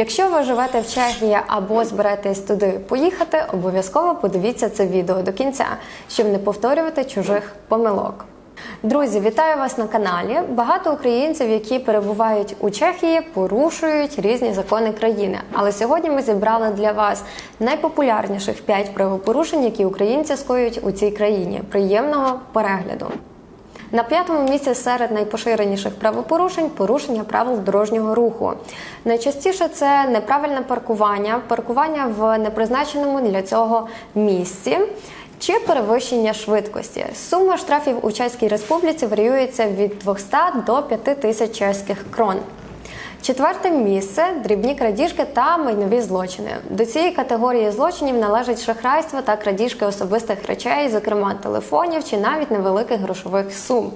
Якщо ви живете в Чехії або збираєтесь туди поїхати, обов'язково подивіться це відео до кінця, щоб не повторювати чужих помилок. Друзі, вітаю вас на каналі. Багато українців, які перебувають у Чехії, порушують різні закони країни. Але сьогодні ми зібрали для вас найпопулярніших 5 правопорушень, які українці скоюють у цій країні. Приємного перегляду! На п'ятому місці серед найпоширеніших правопорушень порушення правил дорожнього руху. Найчастіше це неправильне паркування, паркування в непризначеному для цього місці. Чи перевищення швидкості. Сума штрафів у Чеській Республіці варіюється від 200 до 5 тисяч чеських крон. Четверте місце дрібні крадіжки та майнові злочини. До цієї категорії злочинів належать шахрайство та крадіжки особистих речей, зокрема телефонів чи навіть невеликих грошових сум.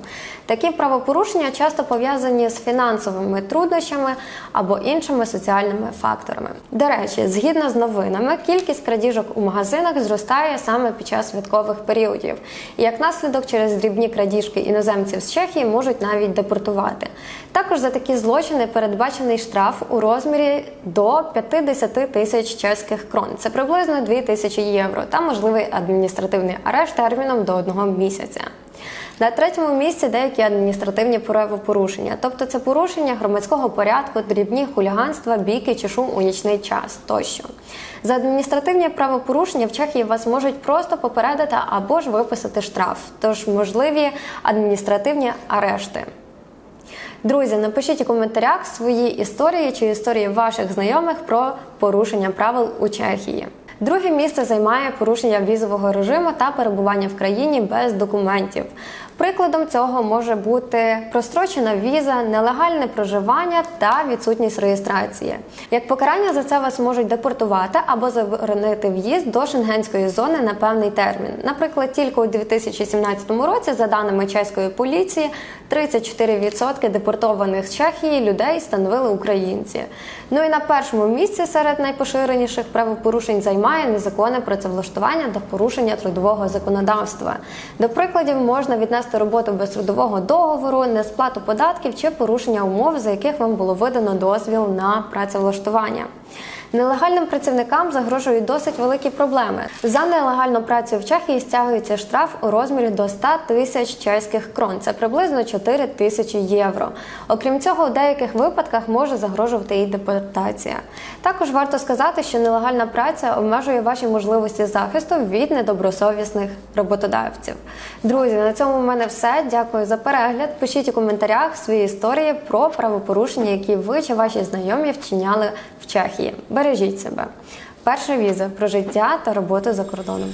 Такі правопорушення часто пов'язані з фінансовими труднощами або іншими соціальними факторами. До речі, згідно з новинами, кількість крадіжок у магазинах зростає саме під час святкових періодів. І як наслідок через дрібні крадіжки іноземців з Чехії можуть навіть депортувати. Також за такі злочини передбачений штраф у розмірі до 50 тисяч чеських крон. Це приблизно 2 тисячі євро та можливий адміністративний арешт терміном до одного місяця. На третьому місці деякі адміністративні правопорушення, тобто це порушення громадського порядку, дрібні хуліганства, бійки чи шум у нічний час тощо. За адміністративні правопорушення в Чехії вас можуть просто попередити або ж виписати штраф, тож можливі адміністративні арешти. Друзі, напишіть у коментарях свої історії чи історії ваших знайомих про порушення правил у Чехії. Друге місце займає порушення візового режиму та перебування в країні без документів. Прикладом цього може бути прострочена віза, нелегальне проживання та відсутність реєстрації. Як покарання за це вас можуть депортувати або заборонити в'їзд до шенгенської зони на певний термін. Наприклад, тільки у 2017 році, за даними чеської поліції, 34% депортованих з Чехії людей становили українці. Ну і на першому місці серед найпоширеніших правопорушень займає незаконне працевлаштування та порушення трудового законодавства. До прикладів можна віднести роботу без трудового договору, несплату податків чи порушення умов, за яких вам було видано дозвіл на працевлаштування. Нелегальним працівникам загрожують досить великі проблеми. За нелегальну працю в Чехії стягується штраф у розмірі до 100 тисяч чеських крон. Це приблизно 4 тисячі євро. Окрім цього, у деяких випадках може загрожувати і депортація. Також варто сказати, що нелегальна праця обмежує ваші можливості захисту від недобросовісних роботодавців. Друзі, на цьому в мене все. Дякую за перегляд. Пишіть у коментарях свої історії про правопорушення, які ви чи ваші знайомі вчиняли в Чехії. Бережіть себе. Перша віза про життя та роботу за кордоном.